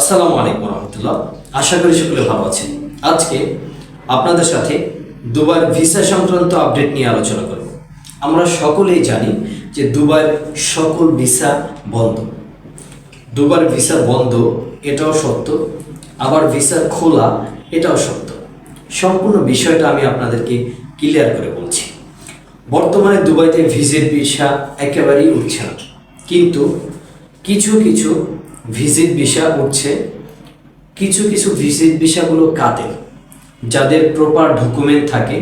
আসসালামু আলাইকুম রহমতুল্লাহ। আশা করি সকলে ভালো আছেন। আজকে আপনাদের সাথে দুবার ভিসা সংক্রান্ত আপডেট নিয়ে আলোচনা করব। আমরা সকলেই জানি যে দুবার সকল ভিসা বন্ধ। দুবার ভিসা বন্ধ, এটাও সত্য। আবার ভিসা খোলা, এটাও সত্য। সম্পূর্ণ বিষয়টা আমি আপনাদেরকে ক্লিয়ার করে বলছি। বর্তমানে দুবাইতে ভিজিট ভিসা একেবারেই উঠছে না। কিন্তু কিছু কিছু ভিজিট ভিসা উঠছে। কিছু কিছু ভিজিট ভিসাগুলো কাটে, যাদের প্রপার ডকুমেন্ট থাকে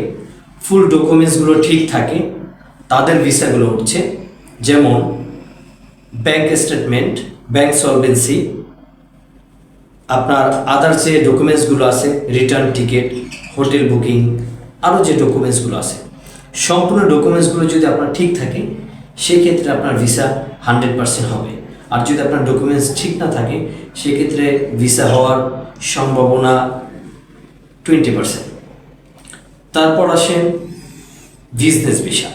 ফুল ডকুমেন্টসগুলো ঠিক থাকে, তাদের ভিসাগুলো উঠছে। যেমন ব্যাংক স্টেটমেন্ট ব্যাংক সলভেন্সি আপনার আদার যে ডকুমেন্টসগুলো আছে রিটার্ন টিকিট হোটেল বুকিং আরও যে ডকুমেন্টসগুলো আছে। সম্পূর্ণ ডকুমেন্টসগুলো যদি আপনার ঠিক থাকে, সেক্ষেত্রে আপনার ভিসা হান্ড্রেড পার্সেন্ট হবে। আর যদি আপনার ডকুমেন্টস ঠিক না থাকে, সেক্ষেত্রে ভিসা হওয়ার সম্ভাবনা টোয়েন্টি পার্সেন্ট তারপর আসেন বিজনেস ভিসা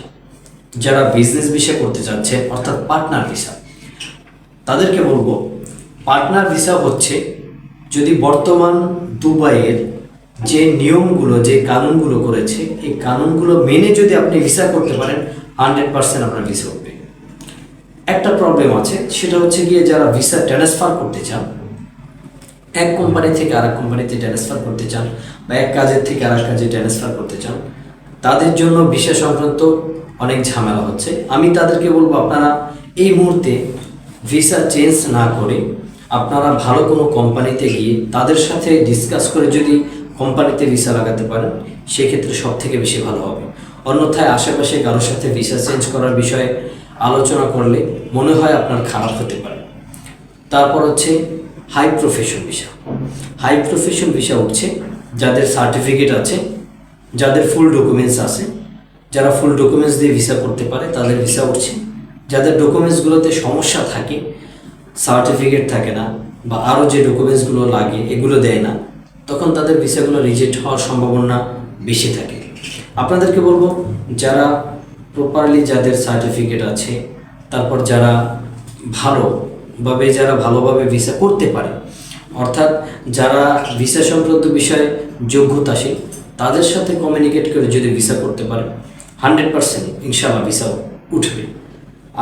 যারা বিজনেস ভিসা করতে চাচ্ছে, অর্থাৎ পার্টনার ভিসা তাদেরকে বলব পার্টনার ভিসা হচ্ছে যদি বর্তমান দুবাইয়ের যে নিয়মগুলো, যে কানুনগুলো করেছে, এই কানুনগুলো মেনে যদি আপনি ভিসা করতে পারেন হান্ড্রেড পার্সেন্ট আপনার ভিসা একটা প্রবলেম আছে, সেটা হচ্ছে গিয়ে যারা ভিসা ট্রান্সফার করতে চান, এক কোম্পানি থেকে আরেক কোম্পানিতে ট্রান্সফার করতে চান বা এক কাজের থেকে আরেক কাজে ট্রান্সফার করতে চান, তাদের জন্য ভিসা সংক্রান্ত অনেক ঝামেলা হচ্ছে। আমি তাদেরকে বলব, আপনারা এই মুহূর্তে ভিসা চেঞ্জ না করে আপনারা ভালো কোনো কোম্পানিতে গিয়ে তাদের সাথে ডিসকাস করে যদি কোম্পানিতে ভিসা লাগাতে পারেন, সেক্ষেত্রে সব থেকে বেশি ভালো হবে। অন্যথায় আশেপাশে কারোর সাথে ভিসা চেঞ্জ করার বিষয়ে আলোচনা করলে মনে হয় আপনার খারাপ হতে পারে। তারপর হচ্ছে high profession visa high profession visa উঠছে যাদের সার্টিফিকেট আছে, যাদের ফুল ডকুমেন্টস আছে, যারা ফুল ডকুমেন্টস দিয়ে ভিসা করতে পারে, তাদের ভিসা উঠছে। যাদের ডকুমেন্টসগুলোতে সমস্যা থাকে সার্টিফিকেট থাকে না বা আরও যে ডকুমেন্টসগুলো লাগে, এগুলো দেয় না, তখন তাদের ভিসাগুলো রিজেক্ট হওয়ার সম্ভাবনা বেশি থাকে। আপনাদেরকে বলব, যারা প্রপারলি যাদের সার্টিফিকেট আছে, তারপর যারা ভালোভাবে যারা ভালোভাবে ভিসা করতে পারে, অর্থাৎ যারা ভিসা সংক্রান্ত বিষয়ে যোগ্যতাশীল, তাদের সাথে কমিউনিকেট করে যদি ভিসা করতে পারে হান্ড্রেড পার্সেন্ট ইনশাল্লাহ ভিসা উঠবে।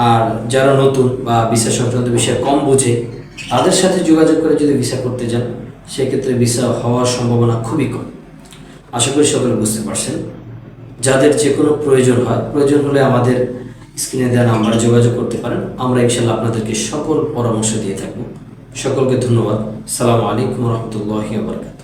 আর যারা নতুন বা ভিসা সংক্রান্ত বিষয়ে কম বোঝে, তাদের সাথে যোগাযোগ করে যদি ভিসা করতে যান, সেক্ষেত্রে ভিসা হওয়ার সম্ভাবনা খুবই কম। আশা করি সকলে বুঝতে পারছেন। যাদের যে কোনো প্রয়োজন হয়, প্রয়োজন হলে আমাদের স্ক্রিনে দেওয়া নাম্বার যোগাযোগ করতে পারেন। আমরা ইনশাল্লাহ আপনাদেরকে সকল পরামর্শ দিয়ে থাকব। সকলকে ধন্যবাদ। সালামু আলাইকুম রহমতুল্লাহ বারকাত